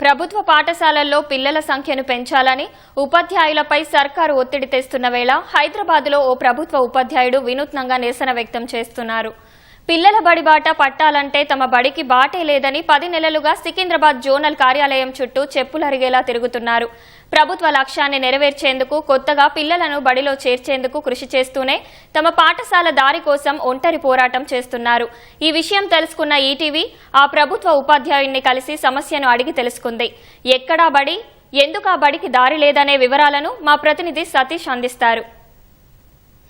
ప్రభుత్వ పాఠశాలల్లో పిల్లల సంఖ్యను పెంచాలని ఉపాధ్యాయులపై సర్కారు ఒత్తిడి తెస్తున్న వేళ హైదరాబాద్లో ఓ ప్రభుత్వ ఉపాధ్యాయుడు వినూత్నంగా నిరసన వ్యక్తం చేస్తున్నారు. పిల్లల బడి బాట పట్టాలంటే తమ బడికి బాటే లేదని పది నెలలుగా సికింద్రాబాద్ జోనల్ కార్యాలయం చుట్టూ చెప్పులరిగేలా తిరుగుతున్నారు. ప్రభుత్వ లక్ష్యాన్ని నెరవేర్చేందుకు కొత్తగా పిల్లలను బడిలో చేర్చేందుకు కృషి చేస్తూనే తమ పాఠశాల దారి కోసం ఒంటరి పోరాటం చేస్తున్నారు. ఈ విషయం తెలుసుకున్న ఈటీవీ ఆ ప్రభుత్వ ఉపాధ్యాయుణ్ణి కలిసి సమస్యను అడిగి తెలుసుకుంది. ఎక్కడా బడి ఎందుకు ఆ బడికి దారి లేదనే వివరాలను మా ప్రతినిధి సతీష్ అందిస్తారు.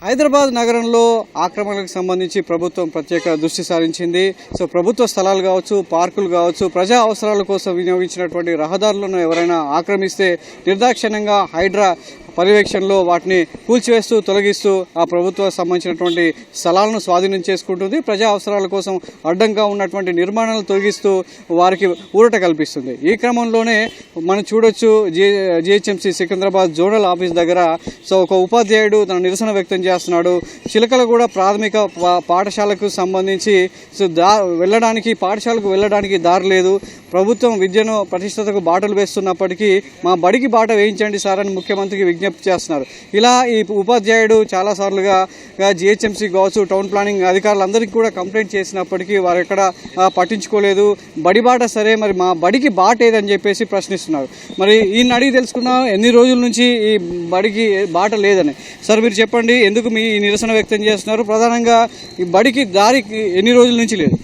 హైదరాబాద్ నగరంలో ఆక్రమణలకు సంబంధించి ప్రభుత్వం ప్రత్యేక దృష్టి సారించింది. సో ప్రభుత్వ స్థలాలు కావచ్చు పార్కులు కావచ్చు ప్రజా అవసరాల కోసం వినియోగించినటువంటి రహదారులను ఎవరైనా ఆక్రమిస్తే నిర్దాక్షిణ్యంగా హైడ్రా పర్యవేక్షణలో వాటిని కూల్చివేస్తూ తొలగిస్తూ ఆ ప్రభుత్వం సంబంధించినటువంటి స్థలాలను స్వాధీనం చేసుకుంటుంది. ప్రజా అవసరాల కోసం అడ్డంగా ఉన్నటువంటి నిర్మాణాలను తొలగిస్తూ వారికి ఊరట కల్పిస్తుంది. ఈ క్రమంలోనే మనం చూడొచ్చు G GHMC Secunderabad zonal office దగ్గర సో ఒక ఉపాధ్యాయుడు తన నిరసన వ్యక్తం చేస్తున్నాడు. చిలకలగూడ ప్రాథమిక పాఠశాలకు సంబంధించి సో దా వెళ్ళడానికి పాఠశాలకు వెళ్ళడానికి దారి లేదు. ప్రభుత్వం విద్యను ప్రతిష్టతకు బాటలు వేస్తున్నప్పటికీ మా బడికి బాట వేయించండి సార్ అని ముఖ్యమంత్రికి విజ్ఞప్తి చేస్తున్నారు. ఇలా ఈ ఉపాధ్యాయుడు చాలాసార్లుగా జిహెచ్ఎంసీ కావచ్చు టౌన్ ప్లానింగ్ అధికారులందరికీ కూడా కంప్లైంట్ చేసినప్పటికీ వారు ఎక్కడ పట్టించుకోలేదు. బడి బాట సరే మరి మా బడికి బాట ఏదని చెప్పేసి ప్రశ్నిస్తున్నారు. మరి ఈయన అడిగి తెలుసుకున్నాం ఎన్ని రోజుల నుంచి ఈ బడికి బాట లేదని. సార్ మీరు చెప్పండి ఎందుకు మీ నిరసన వ్యక్తం చేస్తున్నారు? ప్రధానంగా ఈ బడికి దారికి ఎన్ని రోజుల నుంచి లేదు?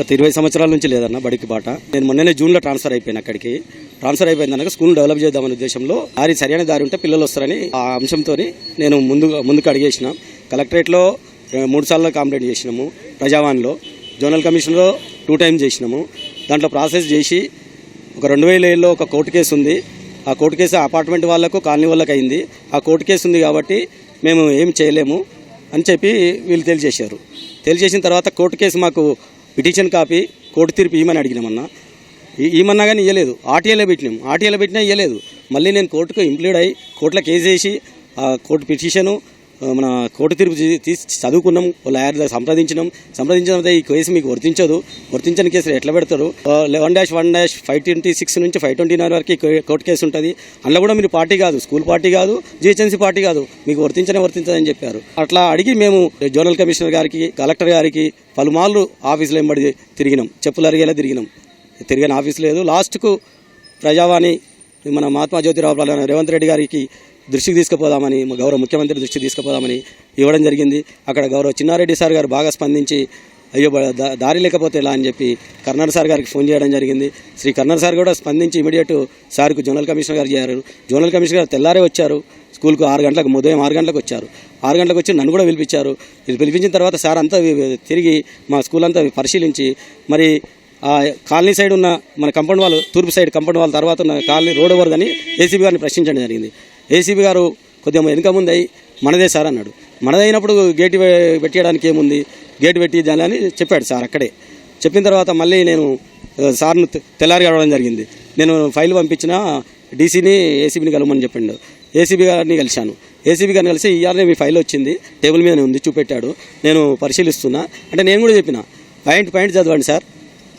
గత ఇరవై సంవత్సరాల నుంచి లేదన్న బడికి బాట. నేను మొన్ననే జూన్లో ట్రాన్స్ఫర్ అయిపోయాను అక్కడికి. ట్రాన్స్ఫర్ అయిపోయిందనక స్కూల్ డెవలప్ చేద్దామనే ఉద్దేశంలో దారి సరైన దారి ఉంటే పిల్లలు వస్తారని ఆ అంశంతో నేను ముందు ముందుకు అడిగేసిన. కలెక్టరేట్లో ఆ, మూడు సార్లు కాంప్లైంట్ చేసినాము. ప్రజావాన్లో జోనల్ కమిషన్లో టూ టైమ్స్ చేసినాము. దాంట్లో ప్రాసెస్ చేసి ఒక రెండు వేల ఏళ్ళలో ఒక కోర్టు కేసు ఉంది. ఆ కోర్టు కేసు అపార్ట్మెంట్ వాళ్ళకు కాలనీ వాళ్ళకు అయింది. ఆ కోర్టు కేసు ఉంది కాబట్టి మేము ఏం చేయలేము అని చెప్పి వీళ్ళు తెలియజేశారు. తెలియజేసిన తర్వాత కోర్టు కేసు మాకు పిటిషన్ కాపీ కోర్టు తీర్పు ఇవ్వమని అడిగినామన్నా ఈ- ఇవ్వమన్నా కానీ ఇవ్వలేదు ఆర్టీఏలో పెట్టినాం. ఆర్టీఏలో పెట్టినా ఇవ్వలేదు మళ్ళీ నేను కోర్టుకు ఇంప్లీడ్ అయ్యి కోర్టులో కేసు వేసి ఆ కోర్టు పిటిషను మన కోర్టు తీర్పు తీసి చదువుకున్నాం ఓ లాయర్ సంప్రదించినాం. సంప్రదించిన ఈ కేసు మీకు వర్తించదు. వర్తించని కేసులు ఎట్లా పెడతారు? Eleven dash one dash five twenty six నుంచి ఫైవ్ ట్వంటీ నైన్ వరకు కోర్టు కేసు ఉంటుంది. అందులో కూడా మీరు పార్టీ కాదు స్కూల్ పార్టీ కాదు జిహెచ్ఎంసీ పార్టీ కాదు. మీకు వర్తించనే వర్తించదని చెప్పారు. అట్లా అడిగి మేము జోనల్ కమిషనర్ గారికి కలెక్టర్ గారికి పలుమార్లు ఆఫీసులో వెంబడి తిరిగినాం. చెప్పులు అరిగేలా తిరిగినాం. తిరిగిన ఆఫీస్ లేదు. లాస్ట్కు ప్రజావాణి మన మహాత్మా జ్యోతిరావు పూలే రేవంత్ రెడ్డి గారికి దృష్టికి తీసుకుపోదామని గౌరవ ముఖ్యమంత్రి దృష్టికి తీసుకుపోదామని ఇవ్వడం జరిగింది. అక్కడ గౌరవ చిన్నారెడ్డి సార్ గారు బాగా స్పందించి అయ్యో దారి లేకపోతే ఎలా అని చెప్పి కర్నర్ సార్ గారికి ఫోన్ చేయడం జరిగింది. శ్రీ కర్నర్ సార్ కూడా స్పందించి ఇమీడియట్ సార్కు జోనల్ కమిషనర్ గారు చేరారు. జోనల్ కమిషనర్ గారు తెల్లారే వచ్చారు. స్కూల్కు ఆరు గంటలకు ఉదయం ఆరు గంటలకు వచ్చారు. ఆరు గంటలకు వచ్చి నన్ను కూడా పిలిపించారు. ఇది పిలిపించిన తర్వాత సార్ అంతా తిరిగి మా స్కూల్ అంతా పరిశీలించి మరి కాలనీ సైడ్ ఉన్న మన కంపౌండ్ వాళ్ళు తూర్పు సైడ్ కంపౌండ్ వాళ్ళ తర్వాత ఉన్న కాలనీ రోడ్ ఓవర్దని ఏసీబీ గారిని ప్రశ్నించడం జరిగింది. ఏసీబీ గారు కొద్దిగా వెనుక ముందు అయి మనదే సార్ అన్నాడు. మనదైనప్పుడు గేట్ పెట్టేయడానికి ఏముంది? గేట్ పెట్టి అని చెప్పాడు సార్ అక్కడే. చెప్పిన తర్వాత మళ్ళీ నేను సార్ను తెల్లారి అడగడం జరిగింది. నేను ఫైల్ పంపించిన డీసీని ఏసీబీని కలవమని చెప్పిండు. ఏసీబీ గారిని కలిశాను. ఏసీబీ గారిని కలిసి ఇవాళనే మీ ఫైల్ వచ్చింది. టేబుల్ మీద ఉంది చూపెట్టాడు. నేను పరిశీలిస్తున్నా. అంటే నేను కూడా చెప్పిన. పాయింట్ పాయింట్ చదవండి సార్.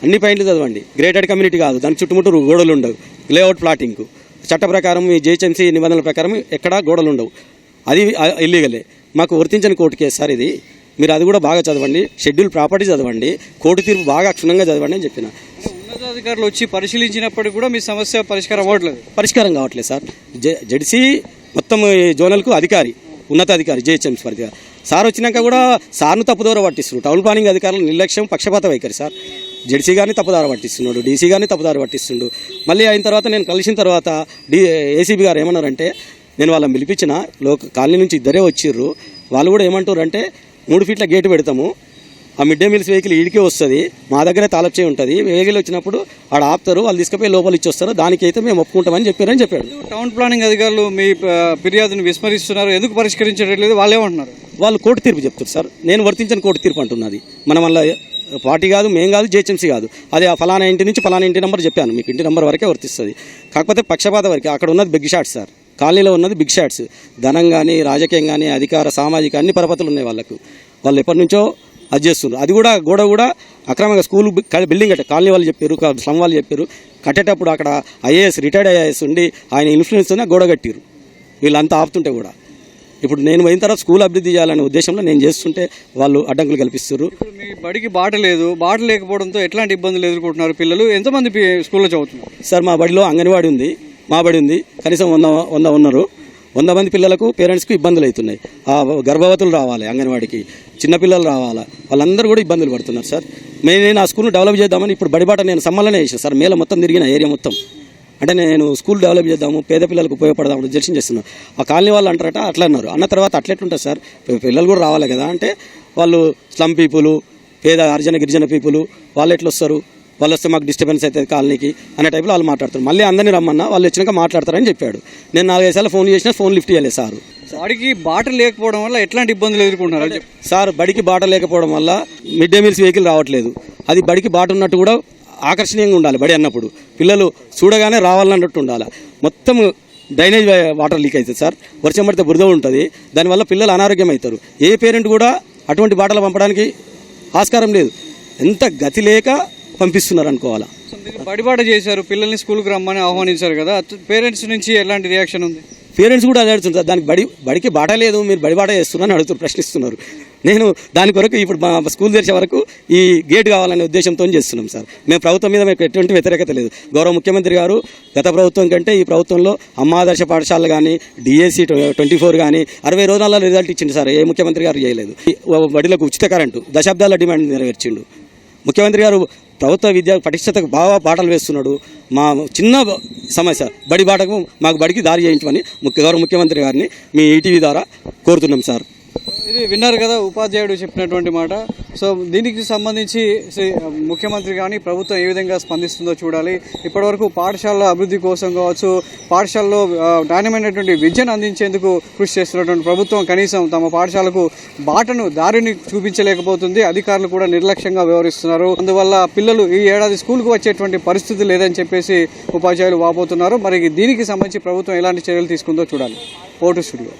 అన్ని పాయింట్లు చదవండి. గ్రేటెడ్ కమ్యూనిటీ కాదు. దానికి చుట్టుముట్టు గోడలు ఉండవు. లేఅవుట్ ప్లాటింగ్కు చట్ట ప్రకారం ఈ జేహెచ్ఎంసీ నిబంధనల ప్రకారం ఎక్కడా గోడలు ఉండవు. అది ఇల్లీగలే మాకు వర్తించని కోర్టు కేసు సార్ ఇది. మీరు అది కూడా బాగా చదవండి. షెడ్యూల్ ప్రాపర్టీ చదవండి. కోర్టు తీర్పు బాగా క్షుణ్ణంగా చదవండి అని చెప్పిన. ఉన్నతాధికారులు వచ్చి పరిశీలించినప్పటికీ కూడా మీ సమస్య పరిష్కారం అవ్వట్లేదు. పరిష్కారం కావట్లేదు సార్. జె- జెడ్సీ మొత్తం జోనల్కు అధికారి ఉన్నతాధికారి జేహెచ్ఎంసీ పరిధిగా. సార్ వచ్చినాక కూడా సార్ను తప్పుదోర పట్టిస్తున్నారు. టౌన్ ప్లానింగ్ అధికారులు నిర్లక్ష్యం పక్షపాత వైఖరి సార్. జెడ్సీ గారిని తప్పుదార పట్టిస్తున్నాడు డీసీ గారిని తప్పుదార పట్టిస్తుండు మళ్ళీ అయిన తర్వాత నేను కలిసిన తర్వాత డి ఏసీబీ గారు ఏమన్నారంటే నేను వాళ్ళని పిలిపించిన లో కాలనీ నుంచి ఇద్దరే వచ్చిర్రు. వాళ్ళు కూడా ఏమంటారు అంటే మూడు ఫీట్ల గేటు పెడతాము ఆ మిడ్ డే మీల్స్ వెహికల్ ఈడికే వస్తుంది. మా దగ్గరే తాలప్ చేయి ఉంటుంది. వెహికల్ వచ్చినప్పుడు ఆడ ఆపుతారు వాళ్ళు తీసుకుపోయి లోపల ఇచ్చి వస్తారు దానికైతే మేము ఒప్పుకుంటామని చెప్పారని చెప్పాడు. టౌన్ ప్లానింగ్ అధికారులు మీ ఫిర్యాదును విస్మరిస్తున్నారు? ఎందుకు పరిష్కరించట్లేదు? వాళ్ళు ఏమంటున్నారు? వాళ్ళు కోర్టు తీర్పు చెప్తారు సార్. నేను వర్తించని కోర్టు తీర్పు అంటున్నది. మన వల్ల పార్టీ కాదు మేం కాదు జేహెచ్ఎంసీ కాదు. అది ఆ ఫలానా ఇంటి నుంచి ఫలానా ఇంటి నెంబర్ చెప్పాను. మీకు ఇంటి నెంబర్ వరకే వర్తిస్తుంది. కాకపోతే పక్షపాత వరకే. అక్కడ ఉన్నది బిగ్ షాట్స్ సార్. కాలనీలో ఉన్నది బిగ్ షాట్స్. ధనం కానీ రాజకీయం కానీ అధికార సామాజిక అన్ని పరపతులు ఉన్నాయి వాళ్ళకు. వాళ్ళు ఎప్పటి నుంచో అది చేస్తున్నారు. అది కూడా గోడ కూడా అక్రమంగా స్కూల్ బిల్డింగ్ కట్టే కాలనీ వాళ్ళు చెప్పారు స్లమ్ వాళ్ళు చెప్పారు. కట్టేటప్పుడు అక్కడ ఐఏఎస్ రిటైర్డ్ ఐఏఎస్ ఉండి ఆయన ఇన్ఫ్లుయెన్స్తోనే గోడ కట్టిరు వీళ్ళంతా ఆపుతుంటే కూడా. ఇప్పుడు నేను పోయిన తర్వాత స్కూల్ అభివృద్ధి చేయాలనే ఉద్దేశంలో నేను చేస్తుంటే వాళ్ళు అడ్డంకులు కల్పిస్తారు ఇప్పుడు మీ బడికి బాట లేదు. బాట లేకపోవడంతో ఎట్లాంటి ఇబ్బందులు ఎదుర్కొంటున్నారు పిల్లలు? ఎంతమంది స్కూల్లో చదువుతున్నారు? సార్ మా బడిలో అంగన్వాడీ ఉంది. మా బడి ఉంది. కనీసం వంద వంద ఉన్నారు. వంద మంది పిల్లలకు పేరెంట్స్కి ఇబ్బందులు అవుతున్నాయి. ఆ గర్భవతులు రావాలి అంగన్వాడికి. చిన్నపిల్లలు రావాలా? వాళ్ళందరూ కూడా ఇబ్బందులు పడుతున్నారు సార్. మేము నేను ఆ స్కూల్ని డెవలప్ చేద్దామని ఇప్పుడు బడిబాట నేను సమ్మలనే చేసాను సార్. మేల మొత్తం తిరిగిన ఏరియా మొత్తం. అంటే నేను స్కూల్ డెవలప్ చేద్దాము పేద పిల్లలకు ఉపయోగపడదాము ఉద్దేశం చేస్తున్నాను ఆ కాలనీ వాళ్ళు అంటారట అట్లా అన్నారు. అన్న తర్వాత అట్లెట్లుంటారు సార్. పిల్లలు కూడా రావాలి కదా అంటే వాళ్ళు స్లమ్ పీపుల్ పేద అర్జన గిరిజన పీపులు వాళ్ళు ఎట్లొస్తారు? వాళ్ళు వస్తే మాకు డిస్టర్బెన్స్ అవుతుంది కాలనీకి అనే టైప్లో వాళ్ళు మాట్లాడతారు. మళ్ళీ అందరినీ రమ్మన్నా వాళ్ళు వచ్చినాక మాట్లాడతారని చెప్పాడు. నేను నాలుగైదు సార్లు ఫోన్ చేసినా ఫోన్ లిఫ్ట్ చేయలేదు సారు. వాడికి బాట లేకపోవడం వల్ల ఎట్లాంటి ఇబ్బందులు ఎదుర్కొంటున్నారు. సార్ బడికి బాట లేకపోవడం వల్ల మిడ్ డే మీల్స్ వెహికల్ రావట్లేదు. అది బడికి బాట ఉన్నట్టు కూడా ఆకర్షణీయంగా ఉండాలి బడి అన్నప్పుడు. పిల్లలు చూడగానే రావాలన్నట్టు ఉండాలి. మొత్తం డ్రైనేజ్ వాటర్ లీక్ అవుతుంది సార్. వర్షం పడితే బురద ఉంటుంది. దానివల్ల పిల్లలు అనారోగ్యం అవుతారు. ఏ పేరెంట్ కూడా అటువంటి బాటలు పంపడానికి ఆస్కారం లేదు. ఎంత గతి లేక పంపిస్తున్నారు అనుకోవాలా బడిబాట చేశారు పిల్లల్ని స్కూల్కి రమ్మని ఆహ్వానించారు కదా పేరెంట్స్ నుంచి ఎలాంటి రియాక్షన్ ఉంది? పేరెంట్స్ కూడా అదే అడుగుతుంటారు దానికి బడి బడికి బాట లేదు మీరు బడి బాట చేస్తున్నారని అడుగుతారు ప్రశ్నిస్తున్నారు. నేను దాని కొరకు ఇప్పుడు మా స్కూల్ తెరిచే వరకు ఈ గేట్ కావాలనే ఉద్దేశంతో చేస్తున్నాం సార్. మేము ప్రభుత్వం మీద మీకు ఎటువంటి వ్యతిరేకత లేదు. గౌరవ ముఖ్యమంత్రి గారు గత ప్రభుత్వం కంటే ఈ ప్రభుత్వంలో అమ్మాదర్శ పాఠశాలలు కానీ డిఎస్సి ట్వంటీ ఫోర్ కానీ అరవై రోజుల రిజల్ట్ ఇచ్చింది సార్ ఏ ముఖ్యమంత్రి గారు చేయలేదు. బడిలకు ఉచిత కరెంటు దశాబ్దాల డిమాండ్ నెరవేర్చిండు. ముఖ్యమంత్రి గారు ప్రభుత్వ విద్య పటిష్టతకు బాగా పాటలు వేస్తున్నాడు. మా చిన్న సమస్య బడి బాటకు మాకు బడికి దారి చేయించమని ముఖ్య గౌరవ ముఖ్యమంత్రి గారిని మీ ఈటీవీ ద్వారా కోరుతున్నాం సార్. ఇది విన్నారు కదా ఉపాధ్యాయుడు చెప్పినటువంటి మాట. సో దీనికి సంబంధించి ముఖ్యమంత్రి కానీ ప్రభుత్వం ఏ విధంగా స్పందిస్తుందో చూడాలి. ఇప్పటివరకు పాఠశాలల అభివృద్ధి కోసం కావచ్చు పాఠశాలలో నాణ్యమైనటువంటి విద్యను అందించేందుకు కృషి చేస్తున్నటువంటి ప్రభుత్వం కనీసం తమ పాఠశాలకు బాటను దారిని చూపించలేకపోతుంది. అధికారులు కూడా నిర్లక్ష్యంగా వ్యవహరిస్తున్నారు. అందువల్ల పిల్లలు ఈ ఏడాది స్కూల్కు వచ్చేటువంటి పరిస్థితి లేదని చెప్పేసి ఉపాధ్యాయులు వాపోతున్నారు. మరి దీనికి సంబంధించి ప్రభుత్వం ఎలాంటి చర్యలు తీసుకుందో చూడాలి. ఓటు స్టూడియో.